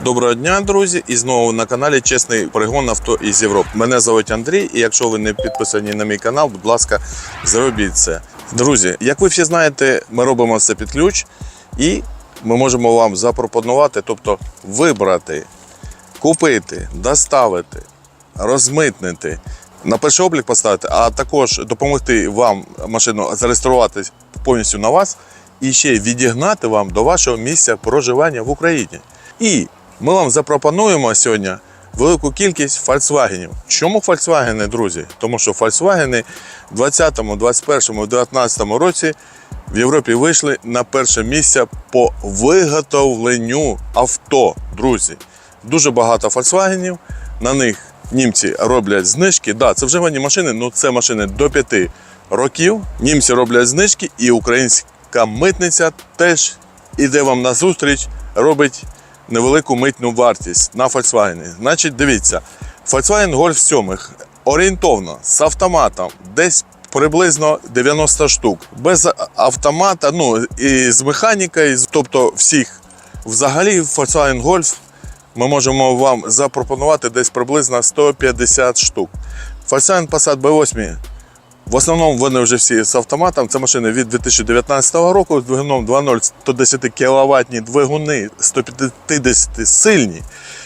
Доброго дня, друзі! І знову на каналі Чесний перегон авто із Європи. Мене звуть Андрій, і якщо ви не підписані на мій канал, будь ласка, зробіть це. Друзі, як ви всі знаєте, ми робимо все під ключ, і ми можемо вам запропонувати, тобто вибрати, купити, доставити, розмитнити, на перший облік поставити, а також допомогти вам машину зареєструвати повністю на вас і ще відігнати вам до вашого місця проживання в Україні. І ми вам запропонуємо сьогодні велику кількість Volkswagen. Чому Volkswagen, друзі? Тому що Volkswagen в 20, 21, 19 році в Європі вийшли на перше місце по виготовленню авто, друзі. Дуже багато Volkswagen, на них німці роблять знижки. Да, це вживані машини, ну це машини до 5 років. Німці роблять знижки, і українська митниця теж іде вам на зустріч, робить невелику митну вартість на Volkswagen. Значить, дивіться, Volkswagen Golf 7 орієнтовно з автоматом десь приблизно 90 штук. Без автомата, ну і з механікою, тобто всіх. Взагалі, Volkswagen Golf ми можемо вам запропонувати десь приблизно 150 штук. Volkswagen Passat B8 в основному вони вже всі з автоматом. Це машини від 2019 року з двигуном 2.0 110 кВт двигуни 150 сильні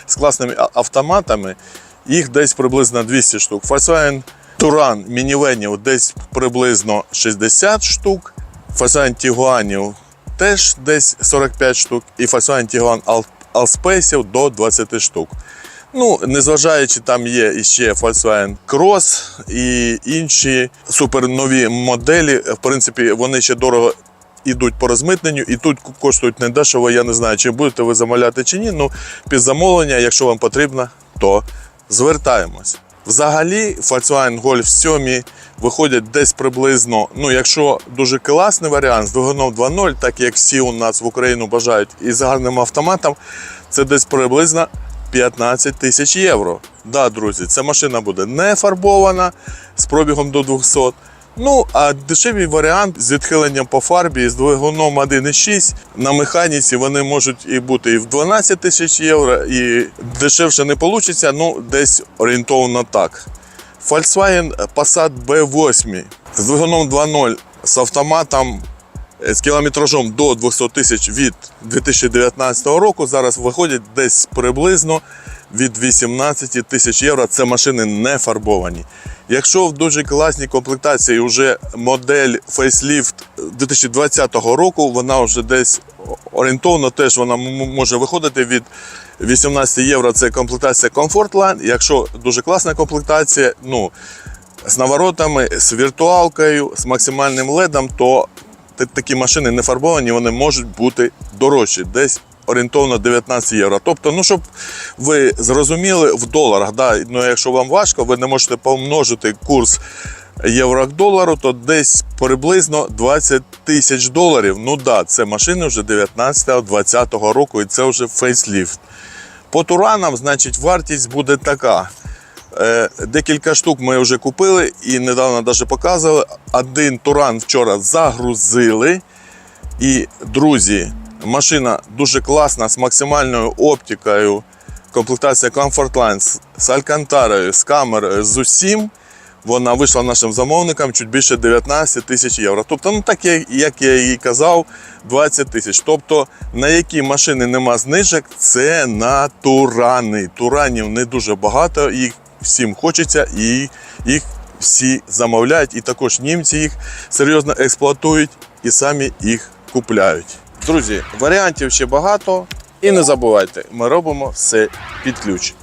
з класними автоматами. Їх десь приблизно 200 штук. Volkswagen Touran мінівенів десь приблизно 60 штук. Volkswagen Tiguanів теж десь 45 штук. І Volkswagen Tiguan All- Allspace до 20 штук. Ну, незважаючи, там є іще Volkswagen Cross і інші супернові моделі. В принципі, вони ще дорого йдуть по розмитненню, і тут коштують недешево. Я не знаю, чи будете ви замовляти чи ні. Ну, під замовлення, якщо вам потрібно, то звертаємось. Взагалі, Volkswagen Golf 7 виходять десь приблизно, ну, якщо дуже класний варіант з двигуном 2.0, так як всі у нас в Україну бажають, і з гарним автоматом, це десь приблизно 15 тисяч євро. Да, друзі, ця машина буде не фарбована з пробігом до 200. Ну, а дешевий варіант з відхиленням по фарбі з двигуном 1.6 на механіці вони можуть і бути і в 12 тисяч євро, і дешевше не вийде, ну десь орієнтовно так. Volkswagen Passat B8 з двигуном 2.0 з автоматом з кілометражом до 200 тисяч від 2019 року зараз виходять десь приблизно від 18 тисяч євро. Це машини не фарбовані. Якщо в дуже класній комплектації вже модель Facelift 2020 року, вона вже десь орієнтовно теж вона може виходити від 18 євро. Це комплектація Comfortline. Якщо дуже класна комплектація, ну з наворотами, з віртуалкою, з максимальним ледом, то такі машини не фарбовані, вони можуть бути дорожчі, десь орієнтовно 19 євро. Тобто, ну щоб ви зрозуміли в доларах, да, ну якщо вам важко, ви не можете помножити курс євро к долару, то десь приблизно 20 тисяч доларів. Ну да, це машини вже 19-20 року, і це вже фейсліфт. По туранам, значить, вартість буде така. Е, Декілька штук ми вже купили і недавно навіть показували. Один туран вчора загрузили. І, друзі, машина дуже класна з максимальною оптикою. Комплектація Comfortline з- Алькантарою, з камерою, з усім. Вона вийшла нашим замовникам чуть більше 19 тисяч євро. Тобто, ну так як, я і казав, 20 тисяч. Тобто, на які машини нема знижок, це на турани. Туранів не дуже багато, їх всім хочеться і їх всі замовляють. І також німці їх серйозно експлуатують і самі їх купляють. Друзі, варіантів ще багато. І не забувайте, ми робимо все під ключ.